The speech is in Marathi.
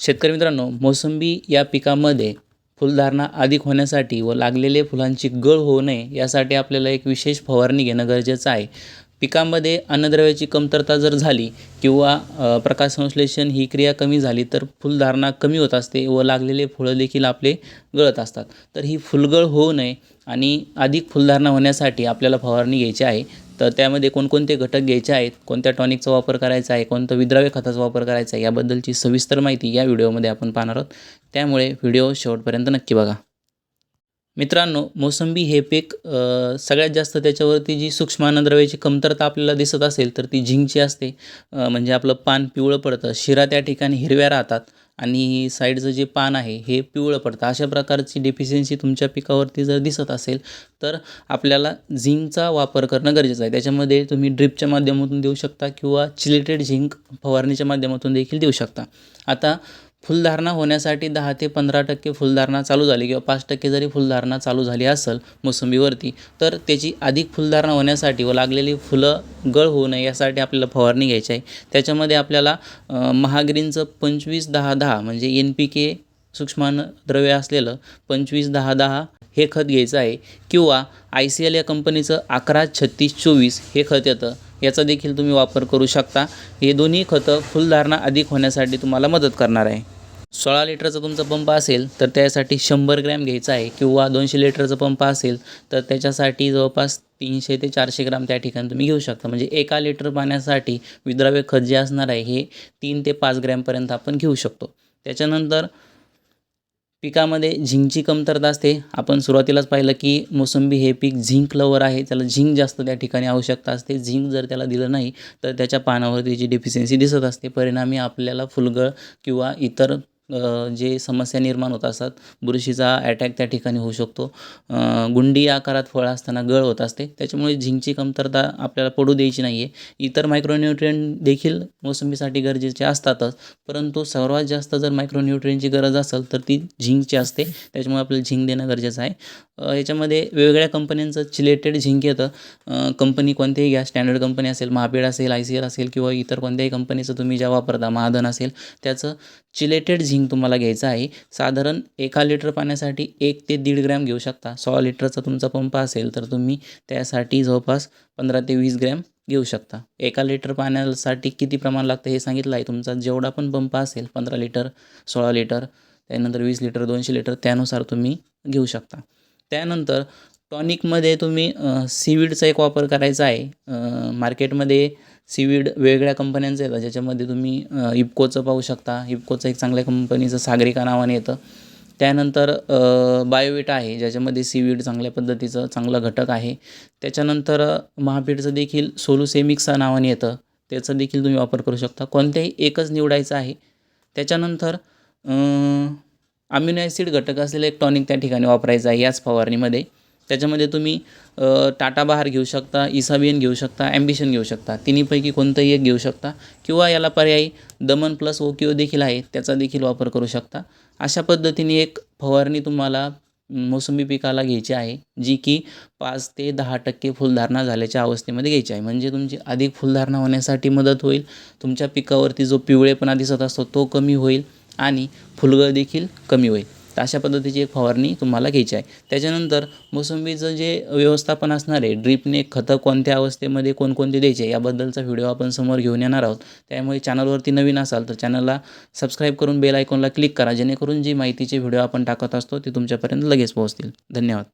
शेतकरी मित्रांनो मोसंबी या पिकामध्ये फुलधारणा अधिक होण्यासाठी व लागलेले फुलांची गळ होऊ नये यासाठी आपल्याला एक विशेष फवारणी घेणं गरजेचं आहे. पिकामध्ये अन्नद्रव्याची कमतरता जर झाली किंवा प्रकाशसंश्लेषण ही क्रिया कमी झाली तर फुलधारणा कमी होत असते व लागलेले फुलं देखील आपले गळत असतात. तर ही फुलगळ होऊ नये आणि अधिक फुलधारणा होण्यासाठी आपल्याला फवारणी घ्यायची आहे. तर त्यामध्ये कोणकोणते घटक घ्यायचे आहेत? कोणत्या टॉनिकचा वापर करायचा आहे? कोणतं विद्राव्य खताचा वापर करायचा आहे? याबद्दलची सविस्तर माहिती या व्हिडिओमध्ये आपण पाहणार आहोत. त्यामुळे व्हिडिओ शेवटपर्यंत नक्की बघा. मित्रांनो मोसंबी हे पीक सगळ्यात जास्त त्याच्यावरती जी सूक्ष्म अन्नद्रव्याची कमतरता आपल्याला दिसत असेल तर ती झिंकची असते. म्हणजे आपलं पान पिवळं पडतं शिरा त्या ठिकाणी हिरव्या राहतात. आणि साईडचं जे पान आहे हे पिवळं पडतं. अशा प्रकारची डेफिशियन्सी तुमच्या पिकावरती जर दिसत असेल तर आपल्याला झिंकचा वापर करणं गरजेचं आहे. त्याच्यामध्ये तुम्ही ड्रिपच्या माध्यमातून देऊ शकता किंवा चिलेटेड झिंक फवारणीच्या माध्यमातून देखील देऊ शकता. आता फुलधारणा होण्यासाठी दहा ते पंधरा टक्के फुलधारणा चालू झाली किंवा पाच टक्के जरी फुलधारणा चालू झाली असेल मोसंबीवरती तर त्याची अधिक फुलधारणा होण्यासाठी व लागलेली फुलं गळ होऊ नये यासाठी आपल्याला फवारणी घ्यायची आहे. त्याच्यामध्ये आपल्याला महाग्रीनचं पंचवीस दहा दहा म्हणजे एन पी के सूक्ष्म द्रव्य असलेलं पंचवीस दहा दहा हे खत घ्यायचं आहे किंवा आय सी एल या कंपनीचं अकरा छत्तीस चोवीस हे खत येतं. याचा देखील तुम्ही वापर करू शकता. हे दोन्ही खतं फुलधारणा अधिक होण्यासाठी तुम्हाला मदत करणार आहे. सोळा लिटरचा तुमचा पंप असेल तर त्यासाठी शंभर ग्रॅम घ्यायचा आहे किंवा दोनशे लिटरचा पंप असेल तर त्याच्यासाठी जवळपास तीनशे ते चारशे ग्राम त्या ठिकाणी तुम्ही घेऊ शकता. म्हणजे एका लिटर पाण्यासाठी विद्राव्य खत जे असणार आहे हे तीन ते पाच ग्रॅमपर्यंत आपण घेऊ शकतो. त्याच्यानंतर पिकामध्ये झिंकची कमतरता असते. आपण सुरुवातीलाच पाहिलं की मोसंबी हे पीक झिंक लवर आहे त्याला झिंक जास्त त्या ठिकाणी आवश्यकता असते. झिंक जर त्याला दिलं नाही तर त्याच्या पानावर त्याची डेफिशियन्सी दिसत असते परिणामी आपल्याला फुलगळ किंवा इतर जे समस्या निर्माण होत असतात बुरशीचा अटॅक त्या ठिकाणी होऊ शकतो. गुंडी आकारात फळं असताना गळ होत असते. त्याच्यामुळे झिंकची कमतरता आपल्याला पडू द्यायची नाही आहे इतर मायक्रोन्युट्रियन देखील मोसंबीसाठी गरजेचे असतातच. परंतु सर्वात जास्त जर मायक्रोन्युट्रियनची गरज असेल तर ती झिंकची असते. त्याच्यामुळे आपल्याला झिंक देणं गरजेचं आहे. याच्यामध्ये वेगवेगळ्या कंपन्यांचं चिलेटेड झिंक येतं. कंपनी कोणतेही घ्या स्टँडर्ड कंपनी असेल महापेड असेल आय सी एल असेल किंवा इतर कोणत्याही कंपनीचं तुम्ही ज्या वापरता महाधन असेल त्याचं चिलेटेड झिंक तुम्हाला घ्यायचं आहे. साधारण एका लिटर पाण्यासाठी एक ते दीड ग्रॅम घेऊ शकता. सोळा लिटरचा तुमचा पंप असेल तर तुम्ही त्यासाठी जवळपास पंधरा ते वीस ग्रॅम घेऊ शकता. एका लिटर पाण्यासाठी किती प्रमाण लागतं हे सांगितलं आहे. तुमचा जेवढा पण पंप असेल पंधरा लिटर सोळा लिटर त्यानंतर वीस लिटर दोनशे लिटर त्यानुसार तुम्ही घेऊ शकता. त्यानंतर टॉनिकमध्ये तुम्ही सीवीडचा एक वापर करायचा आहे. मार्केटमध्ये सीवीड वेगळ्या कंपन्यांचं येतं ज्याच्यामध्ये तुम्ही अ, इफकोचं पाहू शकता. इफकोचं एक चांगल्या कंपनीचं सागरिका नावाने येतं. त्यानंतर अ, बायोविट आहे ज्याच्यामध्ये सीवीड चांगल्या पद्धतीचं चांगला घटक आहे. त्याच्यानंतर महापीठचं देखील सोलुसेमिक्सा नावाने येतं. त्याचा देखील तुम्ही वापर करू शकता. कोणत्याही एकच निवडायचं आहे. त्याच्यानंतर अम्युनो ॲसिड घटक असलेलं एक टॉनिक त्या ठिकाणी वापरायचं आहे याच फवारणीमध्ये. त्याच्यामध्ये तुम्ही टाटा बहार घेऊ शकता इसाबियन घेऊ शकता ॲम्बिशन घेऊ शकता. तिन्हीपैकी कोणतंही एक घेऊ शकता. किंवा याला पर्यायी दमन प्लस ओकिओ देखील आहे त्याचा देखील वापर करू शकता. अशा पद्धतीने एक फवारणी तुम्हाला मोसंबी पिकाला घ्यायची आहे जी की पाच ते दहा टक्के फुलधारणा झाल्याच्या अवस्थेमध्ये घ्यायची आहे. म्हणजे तुमची अधिक फुलधारणा होण्यासाठी मदत होईल. तुमच्या पिकावरती जो पिवळेपणा दिसत असतो तो कमी होईल आणि फुलगळ देखील कमी होईल. तर अशा पद्धतीची एक फवारणी तुम्हाला घ्यायची आहे. त्याच्यानंतर मोसंबीचं जे व्यवस्थापन असणार आहे ड्रीपने खतं कोणत्या अवस्थेमध्ये कोणकोणते द्यायचे याबद्दलचा व्हिडिओ आपण समोर घेऊन येणार आहोत. त्यामुळे चॅनलवरती नवीन असाल तर चॅनलला सबस्क्राईब करून बेल आयकॉनला क्लिक करा जेणेकरून जी माहितीचे व्हिडिओ आपण टाकत असतो ते तुमच्यापर्यंत लगेच पोहोचतील. धन्यवाद.